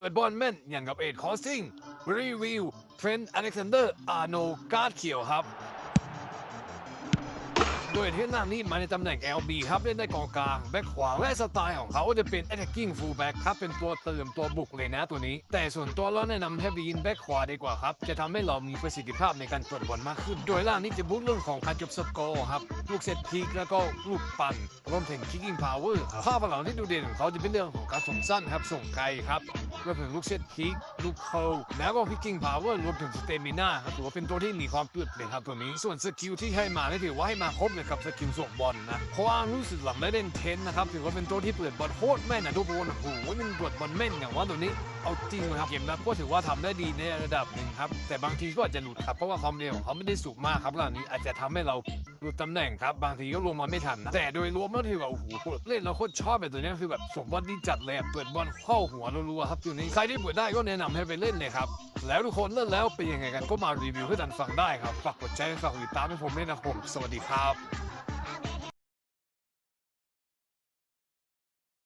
เปิดบอลแม่นอย่างกับเอ็ดคอสซิงรีวิวเทรนต์อเล็กซานเดอร์อาร์โนการ์ดเขียวครับ โดยที่น้านี้มาในตำแหน่ง LB ครับเล่นได้กองกลางแบ็คขวาและสไตล์ของเขาจะเป็น attacking fullback ครับเป็นตัวเติมตัวบุกเลยนะตัวนี้ แต่ส่วนตัวเราแนะนำให้วีนแบ็คขวาดีกว่าครับ จะทำให้เรามีประสิทธิภาพในการตรวจบอลมากขึ้น โดยล่างนี้จะบูตเรื่องของการจบสกอร์ครับลูกเซตพีกแล้วก็ลูกปั่นรวมถึง kicking power ภาพหลังที่ดูเด่นของเขาจะเป็นเรื่องของการส่งสั้นครับส่งไกลครับรวมถึงลูกเซตพีกลูกโคลแล้วก็ picking power รวมถึงสเตมิน่าครับถือว่าเป็นตัวที่มีความเปลือกเลยครับตัวนี้ส่วนสกิลที่ให้มานี่ถือว่าให้มาครบเลยครับสกิลส่งบอลนะ เพราะว่ารู้สึกหลังได้เล่นเทนนะครับถือว่าเป็นตัวที่เปิดบอลโคตรแม่นนะทุกคนโอ้โหมันเปิดบอลแม่นอย่างว่าตัวนี้ เอาจริงนะครับเกมนั้นก็ถือว่าทำได้ดีในระดับหนึ่งครับ แต่บางทีก็อาจจะหลุดครับ เพราะว่าความเร็วของเขาไม่ได้สูงมากครับล่างนี้อาจจะทำให้เราหลุดตำแหน่งครับ บางทีก็ลงมาไม่ทันนะแต่โดยรวมแล้วถือว่าโอ้โหเล่นเราโคตรชอบแบบตัวนี้คือแบบส่งบอลดีจัดเลยเปิดบอลเข้าหัวรัวๆครับตัวนี้ใครที่เปิดได้ก็แนะนำให้ไปเล่นเลยครับ แล้วทุกคนเล่นแล้วเป็นยังไงกันก็มารีวิวให้ดันฟังได้ครับฝากกดแชร์ฝากติดตามให้ผมด้วยนะครับผมสวัสดีครับ